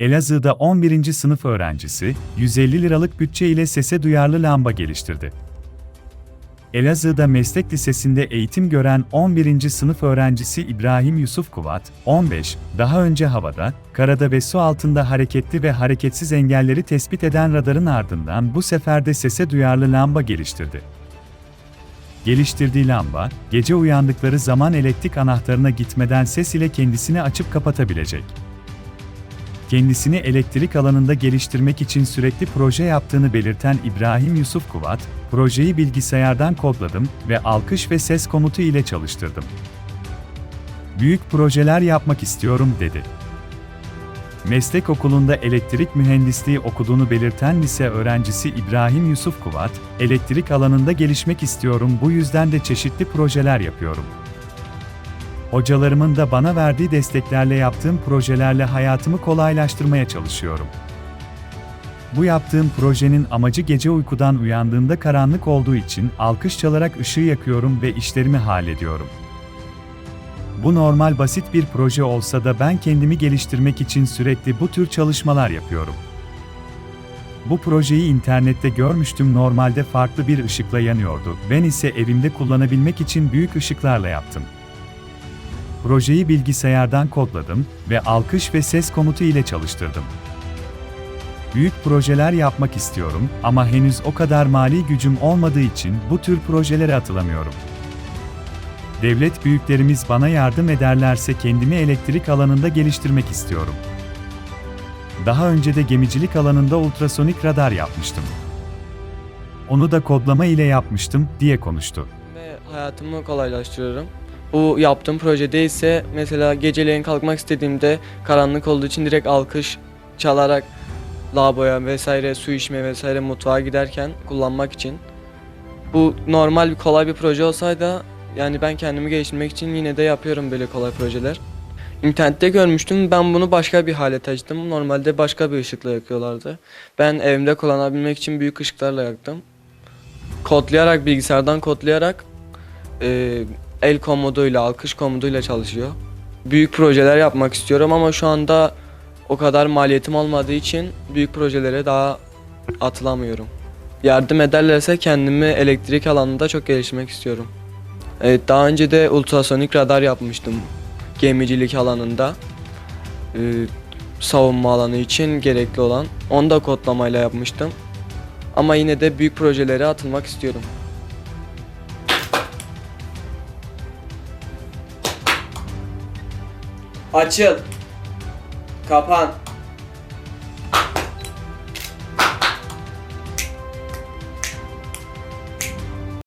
Elazığ'da 11. sınıf öğrencisi, 150 liralık bütçe ile sese duyarlı lamba geliştirdi. Elazığ'da meslek lisesinde eğitim gören 11. sınıf öğrencisi İbrahim Yusuf Kuvat, 15, daha önce havada, karada ve su altında hareketli ve hareketsiz engelleri tespit eden radarın ardından bu sefer de sese duyarlı lamba geliştirdi. Geliştirdiği lamba, gece uyandıkları zaman elektrik anahtarına gitmeden ses ile kendisini açıp kapatabilecek. Kendisini elektrik alanında geliştirmek için sürekli proje yaptığını belirten İbrahim Yusuf Kuvat, projeyi bilgisayardan kodladım ve alkış ve ses komutu ile çalıştırdım. Büyük projeler yapmak istiyorum dedi. Meslek okulunda elektrik mühendisliği okuduğunu belirten lise öğrencisi İbrahim Yusuf Kuvat, elektrik alanında gelişmek istiyorum bu yüzden de çeşitli projeler yapıyorum. Hocalarımın da bana verdiği desteklerle yaptığım projelerle hayatımı kolaylaştırmaya çalışıyorum. Bu yaptığım projenin amacı gece uykudan uyandığımda karanlık olduğu için alkış çalarak ışığı yakıyorum ve işlerimi hallediyorum. Bu normal basit bir proje olsa da ben kendimi geliştirmek için sürekli bu tür çalışmalar yapıyorum. Bu projeyi internette görmüştüm normalde farklı bir ışıkla yanıyordu. Ben ise evimde kullanabilmek için büyük ışıklarla yaptım. Projeyi bilgisayardan kodladım ve alkış ve ses komutu ile çalıştırdım. Büyük projeler yapmak istiyorum ama henüz o kadar mali gücüm olmadığı için bu tür projelere atılamıyorum. Devlet büyüklerimiz bana yardım ederlerse kendimi elektrik alanında geliştirmek istiyorum. Daha önce de gemicilik alanında ultrasonik radar yapmıştım. Onu da kodlama ile yapmıştım diye konuştu. Ve hayatımı kolaylaştırıyorum. Bu yaptığım projede ise mesela geceleyin kalkmak istediğimde karanlık olduğu için direkt alkış çalarak lavaboya vesaire su içme vesaire mutfağa giderken kullanmak için. Bu normal bir kolay bir proje olsaydı yani ben kendimi geliştirmek için yine de yapıyorum böyle kolay projeler. İnternette görmüştüm ben bunu başka bir hale taşıdım. Normalde başka bir ışıkla yakıyorlardı. Ben evimde kullanabilmek için büyük ışıklarla yaktım. Kodlayarak bilgisayardan kodlayarak e, el komutuyla, alkış komutuyla çalışıyor. Büyük projeler yapmak istiyorum ama şu anda o kadar maliyetim olmadığı için büyük projelere daha atılamıyorum. Yardım ederlerse kendimi elektrik alanında çok geliştirmek istiyorum. Evet daha önce de ultrasonik radar yapmıştım gemicilik alanında. Ee, savunma alanı için gerekli olan. Onu da kodlamayla yapmıştım. Ama yine de büyük projelere atılmak istiyorum. Açıl. Kapan.